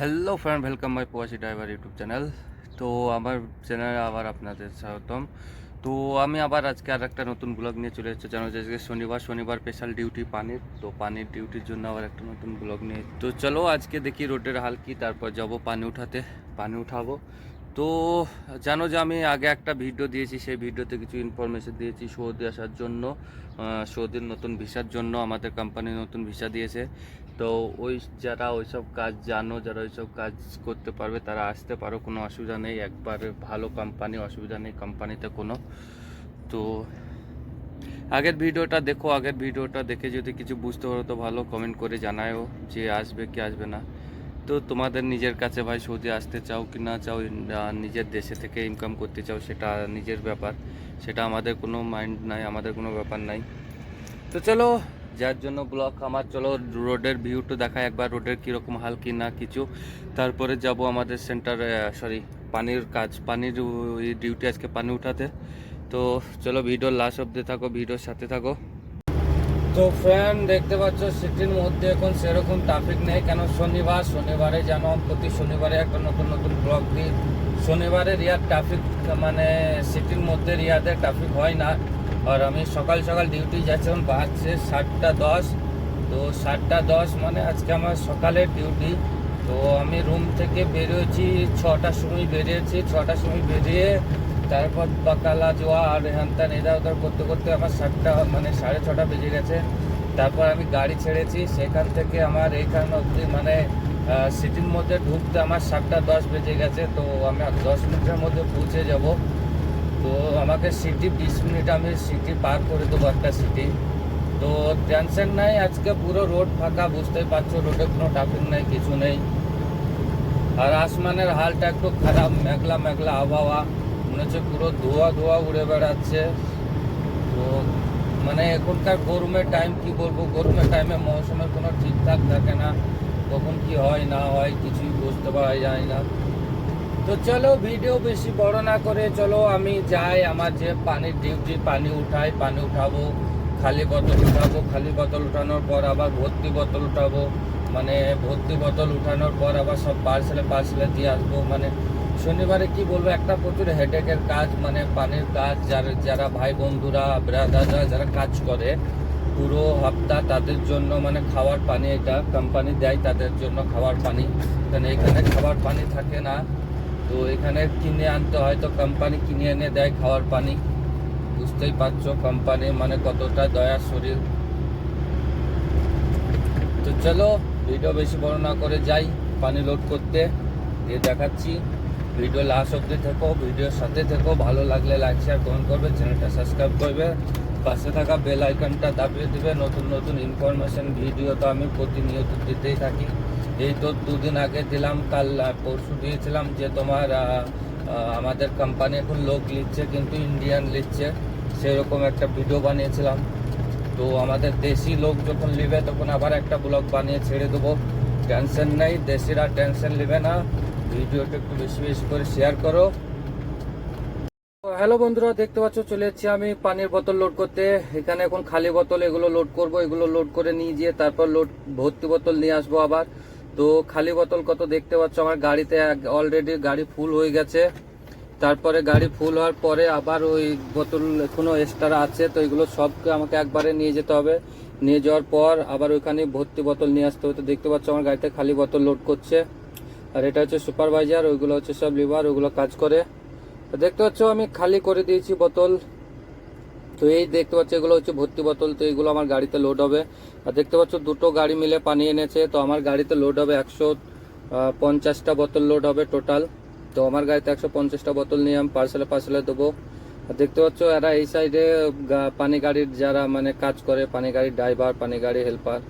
Hello friend welcome my প্রবাসী driver YouTube channel তো আমার চ্যানেলে আবার আপনাদের স্বাগতম। তো আমি আবার আজকে আর একটা নতুন ব্লগ নিয়ে চলে এসেছি। জানো আজকে শনিবার শনিবার স্পেশাল ডিউটি পানির। তো পানির ডিউটির জন্য আবার একটা নতুন ব্লগ নিয়ে তো চলো আজকে দেখি রোডের হাল কি, তারপর যাব পানি উঠাতে। পানি উঠাবো। তো জানো যে আমি আগে একটা ভিডিও দিয়েছি, সেই ভিডিওতে কিছু ইনফরমেশন দিয়েছি সৌদি আসার জন্য সৌদির নতুন ভিসার জন্য, আমাদের কোম্পানি নতুন ভিসা দিয়েছে। তো ওই যারা ওইসব কাজ জানো, যারা ওইসব কাজ করতে পারবে, তারা আসতে পারো, কোনো অসুবিধা নেই। একবার ভালো কোম্পানি অসুবিধা নেই কোম্পানিতে কোনো। তো আগের ভিডিওটা দেখো, আগের ভিডিওটা দেখে যদি কিছু বুঝতে পারো তো ভালো কমেন্ট করে জানায়ও যে আসবে কি আসবে না। তো তোমাদের নিজের কাছে ভাই সৌদি আসতে চাও কি না চাও নিজের দেশে থেকে ইনকাম করতে চাও সেটা নিজের ব্যাপার। সেটা আমাদের কোনো মাইন্ড নাই, আমাদের কোনো ব্যাপার নাই। তো চলো, যার জন্য ব্লক আমার, চলো রোডের ভিউটা দেখায় একবার রোডের কীরকম হাল কি না কিছু। তারপরে যাব আমাদের সেন্টার সরি পানির কাজ, পানির ডিউটি আজকে পানি উঠাতে। তো চলো ভিডিওর লাস্ট অব্দি থাকো ভিডিওর সাথে থাকো। তো ফ্রেন্ড দেখতে পাচ্ছ, সিটির মধ্যে এখন সেরকম ট্রাফিক নেই। কেন? শনিবার, শনিবারে যেন প্রতি শনিবারে একটা নতুন নতুন ব্লগ দিই। শনিবারে রিয়াদ ট্রাফিক মানে সিটির মধ্যে রিয়াদের ট্রাফিক হয় না। আর আমি সকাল সকাল ডিউটি যাচ্ছি এখন বাজছে সাতটা দশ। তো সাতটা দশ মানে আজকে আমার সকালের ডিউটি তো আমি রুম থেকে বেরিয়েছি, ছটার সময় বেরিয়েছি। ছটার সময় বেরিয়ে তারপর বাকালা যাওয়া আর হ্যানত্যান এদা ওদার করতে করতে আমার সাতটা মানে সাড়ে ছটা বেজে গেছে। তারপর আমি গাড়ি ছেড়েছি, সেখান থেকে আমার এইখান অবধি মানে সিটির মধ্যে ঢুকতে আমার সাতটা দশ বেজে গেছে, তো আমি দশ মিনিটের মধ্যে পৌঁছে যাব। তো আমাকে সিটি, বিশ মিনিট আমি সিটি পার করে দেবো একটা সিটি। তো টেনশন নাই, আজকে পুরো রোড ফাঁকা, বুঝতেই পারছ, রোডে কোনো ট্রাফিক নেই, কিছু নেই। আর আসমানের হালটা একটু খারাপ, মেঘলা মেঘলা আবহাওয়া। মনে হচ্ছে পুরো ধোয়া ধোয়া উড়ে বেড়াচ্ছে। তো মানে এখনকার গরমের টাইম কি বলব? গরমের টাইমে মৌসুমের কোনো ঠিকঠাক থাকে না। কখন কি হয়, না হয়, কিছুই বুঝতে পারা যায় না। তো চলো ভিডিও বেশি বড় না করে চলো, আমি যাই আমার যে পানির ডিউটি পানি উঠাই, পানি উঠাবো। খালি বোতল উঠাবো, খালি বোতল উঠানোর পর আবার ভর্তি বোতল উঠাবো। মানে ভর্তি বোতল উঠানোর পর আবার সব পার্সেলে পার্সেলে দিয়ে আসব। মানে শনিবারে কি বলব, একটা প্রচুর হেডেকের কাজ মানে পানির কাজ, যারা যারা ভাই বন্ধুরা ব্রাদাররা যারা কাজ করে, পুরো হপ্তা তাদের জন্য মানে খাওয়ার পানি এটা কোম্পানি দেয় তাদের জন্য খাওয়ার পানি। কারণ এখানে খাবার পানি থাকে না, তো এখানে কিনে আনতে হয় তো কোম্পানি কিনে এনে দেয় খাওয়ার পানি। বুঝতেই পারছ কোম্পানি মানে কতটা দয়ার শরীর। তো চলো ভিডিও বেশি বড় না করে যাই, পানি লোড করতে, দিয়ে দেখাচ্ছি। ভিডিও লাস্ট অব্দি থেকো, ভিডিওর সাথে থেকো, ভালো লাগলে লাইক শেয়ার কমেন্ট করবে চ্যানেলটা সাবস্ক্রাইব করবে। পাশে থাকা বেল আইকনটা দাবিয়ে দেবে, নতুন নতুন ইনফরমেশন ভিডিও তো আমি প্রতিনিয়ত দিতেই থাকি। এই তো দুদিন আগে দিলাম, কাল পরশু দিয়েছিলাম যে তোমার আমাদের কোম্পানি এখন লোক নিচ্ছে, কিন্তু ইন্ডিয়ান লিখছে সেরকম একটা ভিডিও বানিয়েছিলাম। তো আমাদের দেশি লোক যখন নেবে, তখন আবার একটা ব্লগ বানিয়ে ছেড়ে দেবো। টেনশন নেই, দেশিরা টেনশন নেবে না। ভিডিওটা একটু বেশি বেশি করে শেয়ার করো। হ্যালো বন্ধুরা, দেখতে পাচ্ছ, চলে যাচ্ছি আমি পানির বোতল লোড করতে। এখানে এখন খালি বোতল, এগুলো লোড করব, এগুলো লোড করে নিয়ে গিয়ে তারপর লোড ভর্তি বোতল নিয়ে আসব আবার। তো খালি বোতল কত দেখতে পাচ্ছ, আমার গাড়িতে অলরেডি গাড়ি ফুল হয়ে গেছে। তারপরে গাড়ি ফুল হওয়ার পরে আবার ওই বোতল এখনও এক্সট্রা আছে, তো এগুলো সবকে আমাকে একবারে নিয়ে যেতে হবে। নিয়ে যাওয়ার পর আবার ওইখানে ভর্তি বোতল নিয়ে আসতে হবে। তো দেখতে পাচ্ছ, আমার গাড়িতে খালি বোতল লোড করছে। আর এটা হচ্ছে সুপারভাইজার ওইগুলো হচ্ছে সব লিভার ওইগুলো কাজ করে। দেখতে পাচ্ছ, আমি খালি করে দিয়েছি বোতল। তো এই দেখতে পাচ্ছ, এগুলো হচ্ছে ভর্তি বোতল, তো এগুলো আমার গাড়িতে লোড হবে। আর দেখতে পাচ্ছ, দুটো গাড়ি মিলে পানি এনেছে, তো আমার গাড়িতে লোড হবে একশো পঞ্চাশটা বোতল লোড হবে টোটাল তো আমার গাড়িতে একশো পঞ্চাশটা বোতল নিয়ে আমি পার্সেলে পার্সেলে দেবো। আর দেখতে পাচ্ছ, এরা এই সাইডে পানি গাড়ির যারা মানে কাজ করে, পানি গাড়ির ড্রাইভার পানি গাড়ি হেল্পার